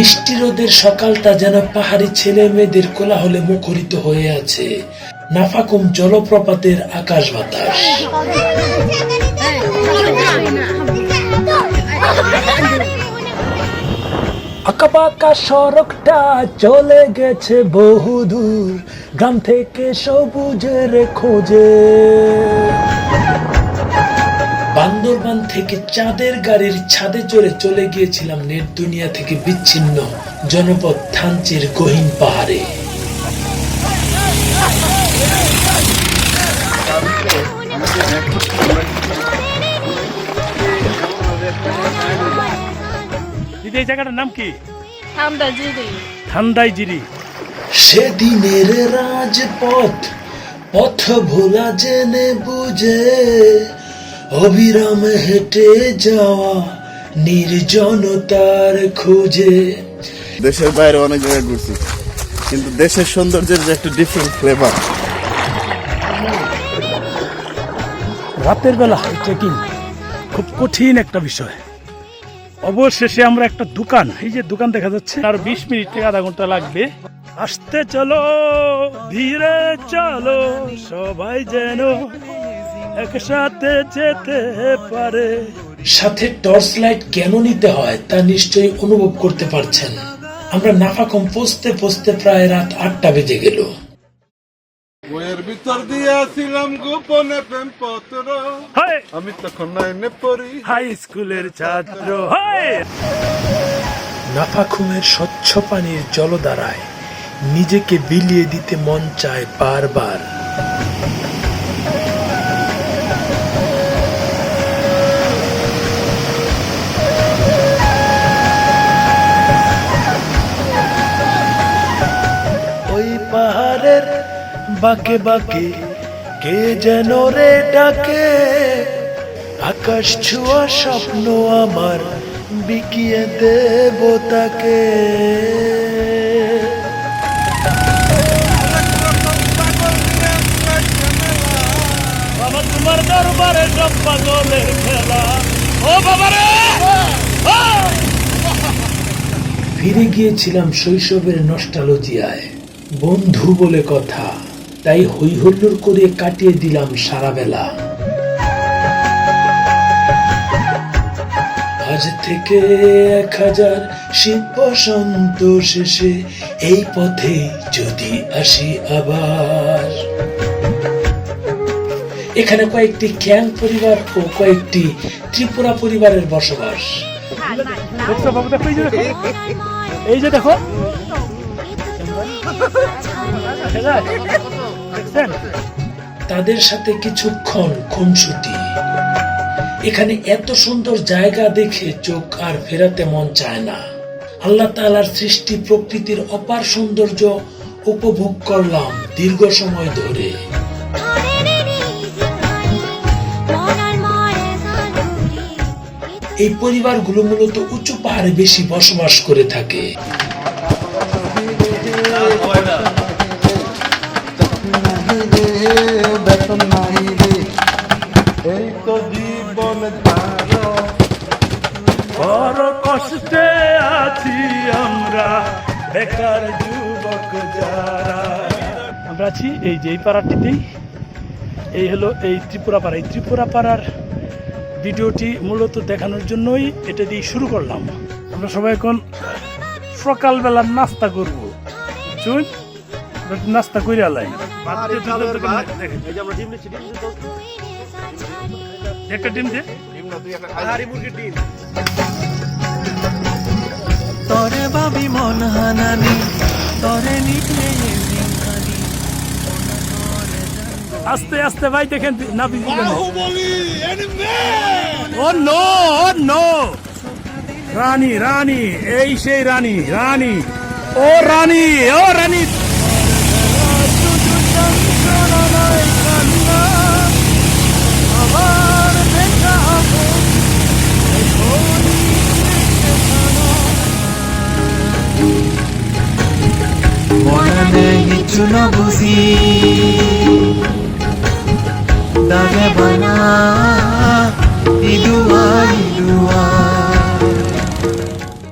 মিষ্টি রোদের সকালটা যেন পাহাড়ি ছেলে মেয়েদের কোলাহলে মুখরিত হয়ে আছে। নাফাকুম জলপ্রপাতের আকাশ বাতাস। আঁকাবাঁকা সড়কটা চলে গেছে বহুদূর। গ্রাম থেকে সবুজের খোঁজে। বান্দরবান থেকে চাঁদের গাড়ির ছাদে চড়ে চলে গিয়েছিলাম নেট দুনিয়া থেকে বিচ্ছিন্ন জনপদ থানচির গহীন পাহাড়ে। দিদি এই জায়গাটার নাম কি? ঠান্ডা ঠান্ডাই জিরি। সেদিনের রাজপথ পথ ভোলা জেনে বুঝে অবিরাম হেঁটে যাওয়া নির্জনতার খোঁজে। দেশের বাইরে অনেক জায়গায় ঘুরছি কিন্তু দেশের সৌন্দর্যের যে একটা ডিফারেন্ট ফ্লেভার রাতের বেলা ট্রেকিং খুব কঠিন একটা বিষয়। অবশেষে আমরা একটা দোকান এই যে দোকান দেখা যাচ্ছে আর বিশ মিনিট থেকে আধা ঘণ্টা লাগবে। আসতে চলো ধীরে চলো সবাই যেন একসাথে যেতে পারে। সাথে টর্চ লাইট কেন নিতে হয় তা নিশ্চয়ই অনুভব করতে পারছেন। আমরা নাফাকম পৌঁছতে পৌঁছতে প্রায় রাত আটটা বেজে গেল। বইয়ের ভিতর দিয়েছিলাম গোপনে প্রেম পত্র। আমি তখন নাইনে পড়ি। হাই স্কুলের ছাত্র নাফাখুমের স্বচ্ছ পানির জলধারায় নিজেকে বিলিয়ে দিতে মন চায় বারবার। বাকে বাকে কে যেন রে ডাকে? আকাশ ছোঁয়া স্বপ্ন আমার বিকিয়ে দেব তাকে। বাবা তোমার দরবারে সব পাগলের খেলা। ও বাবারে ফিরে গিয়েছিলাম শৈশবের নস্টালজিয়ায়। বন্ধু বলে কথা। তাই হই হুল্লোড় করে কাটিয়ে দিলাম সারা বেলা আজ থেকে এক হাজার শীত বসন্ত শেষে এই পথে যদি আসি আবার। এখানে কয়েকটি ক্যাং পরিবার ও কয়েকটি ত্রিপুরা পরিবারের বসবাস। এই যে দেখো। এই যে দেখো দেখা যায়? দেখছেন তাদের সাথে কিছুক্ষণ খুনসুটি। এখানে এত সুন্দর জায়গা দেখে চোখ আর ফেরাতে মন চায় না। আল্লাহ তাআলার সৃষ্টি প্রকৃতির অপার সৌন্দর্য উপভোগ করলাম দীর্ঘ সময় ধরে। এই পরিবারগুলো মূলত উঁচু পাহাড়ে বেশি বসবাস করে থাকে। কষ্টে আছি আমরা বেকার যুবক যারা। আমরা আছি এই যে এই পাড়াটিতেই। এই হলো এই ত্রিপুরা পাড়া। এই ত্রিপুরা পাড়ার ভিডিওটি মূলত দেখানোর জন্যই এটা দিয়ে শুরু করলাম। আমরা সবাই এখন সকালবেলা নাস্তা করব। চুন নাস্তা করে আলাই একটা ডিম দে তরে ভাবি মন হানানি তরে নিতে আস্তে আস্তে ভাই দেখেন নাবি ও নো ও নো। রানী রানী এই সেই রানী রানী। ও রানী ও রানী। না বুঝি দানে বানা ইদুয়া ইদুয়া